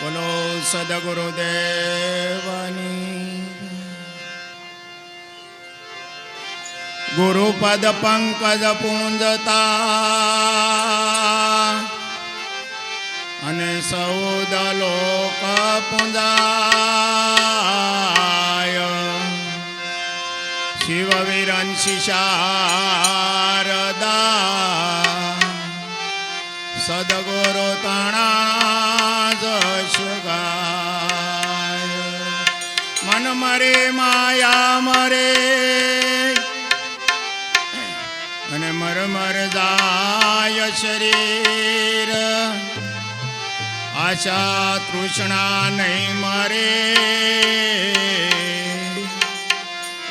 બોલો સદગુરુદેવની. ગુરુપદ પંકજ પૂંજતા અને સૌદ લોક પૂંજાય. શિવ વિરંશી શારદા સદગુરુ તણા મન મરે, માયા મરે. અને મર મર જાય શરીર. આશા તૃષ્ણા નહીં મરે.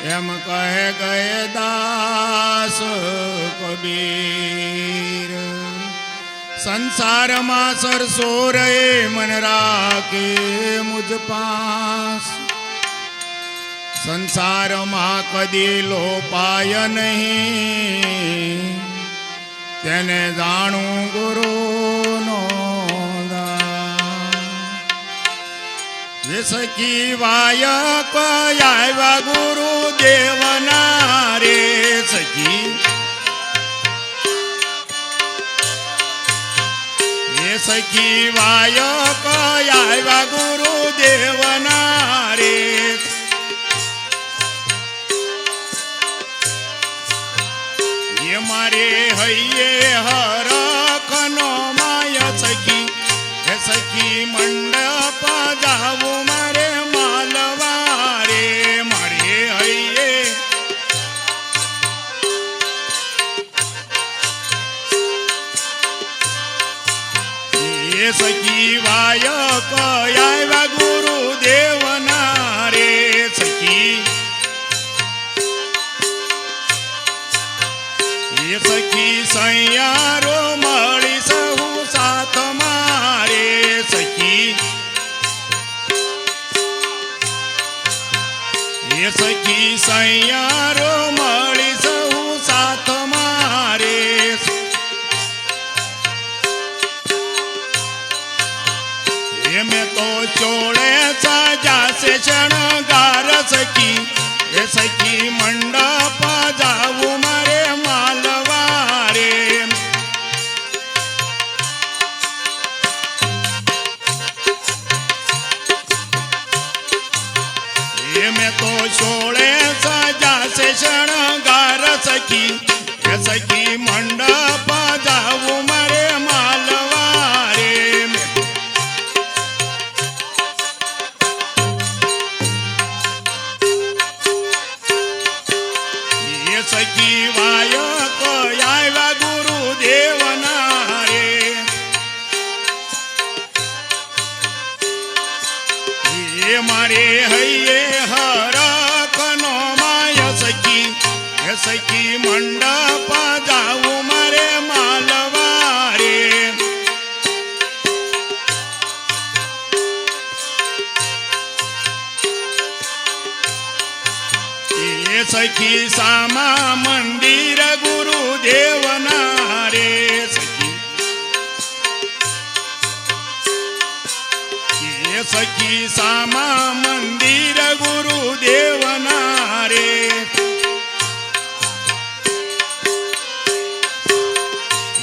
એમ કહે ગયે દાસ સંસારમાં સરસો રે મન રાખે મુજ પાસ. સંસારમાં કદી લોપાય નહીં. તેને જાણું ગુરુનો સખી વાય કયા ગુરુ દેવના સખી વાયક આવ્યા ગુરુ દેવના રે એ મારે હૈયે હરખનો માય સખી હે સખી મંડપ જાવું સખી સૈયારો મળી સહુ સાથ મારે, સખી. એ સખી સૈયારો મળી સહુ સાથ મારે. એ મેં તો ચોળે સજાશે શણગાર સખી. એ સખી तो सोळे सजा शणगार सखी सखी मंडप એ મારે હૈયે હરખનો માય સખી. એ સખી મંડપ જાવું મારે માલવારે. એ સખી સામા મંદિર ગુરુ सखी सामा मंदिर गुरु देवनारे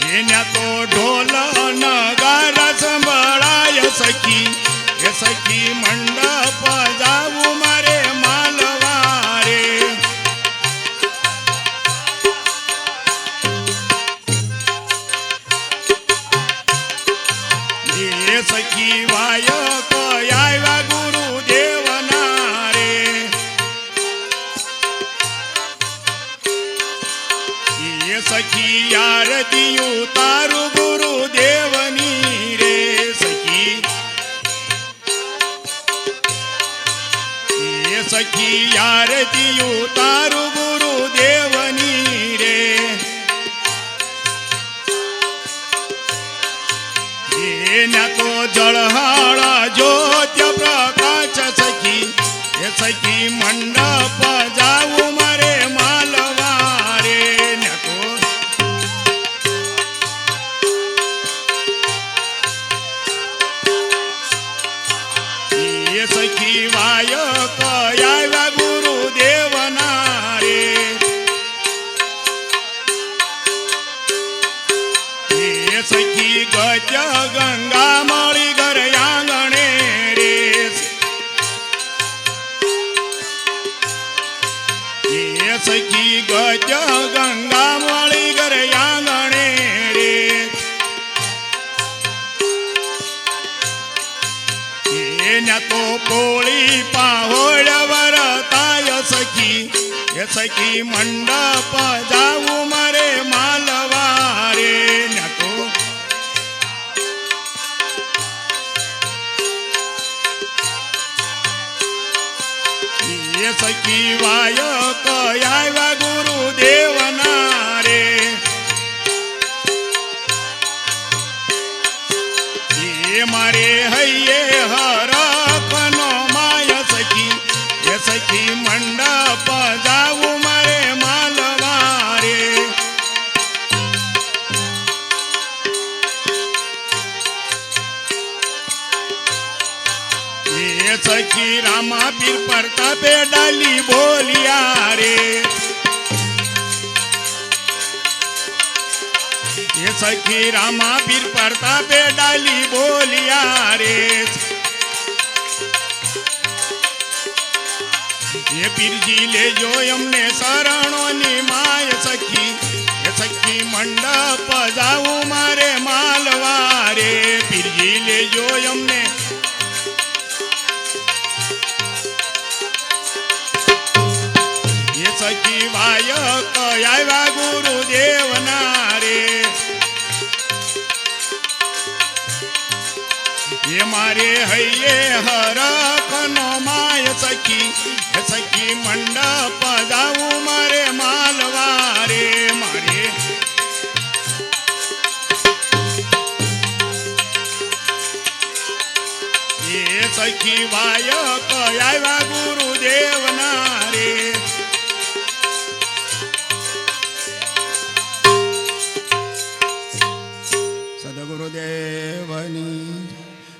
येण्या तो ढोल नगार संभळाय सखी। हे सखी मंडप जाऊ मारे मालवारे। हे सखी वाय એ સખી આરતી ઉતારું ગુરુ દેવની રે એના તો જળહાળા જ્યોત્ય પ્રકાશ સખી, એ સખી મંડપ જાવું सखी गज गंगा माळी घर यांगणे रे ये सखी गज गंगा माळी घर यांगणे रे येण्या तो पोळी पाहोळ्यावर ताय सखी. हे सखी मंडप जाऊ मरे मालवारे. સખી વાય કયા ગુરુદેવના वीर परतापे डाली बोलिया रे ये सखी रामा वीर परतापे डाली बोलिया रे ये पीरजी ले जो यमने शरणो नी माय सखी. ये सखी मंडप जाऊ मारे मालवा रे पीरजी ले जो यमने यावा गुरुदेव नारे ये मारे हैये हरखनो माय सखी सखी मंडप जाऊ मारे मालवारे. मारे. ये सखी वायक यावा गुरुदेव नारे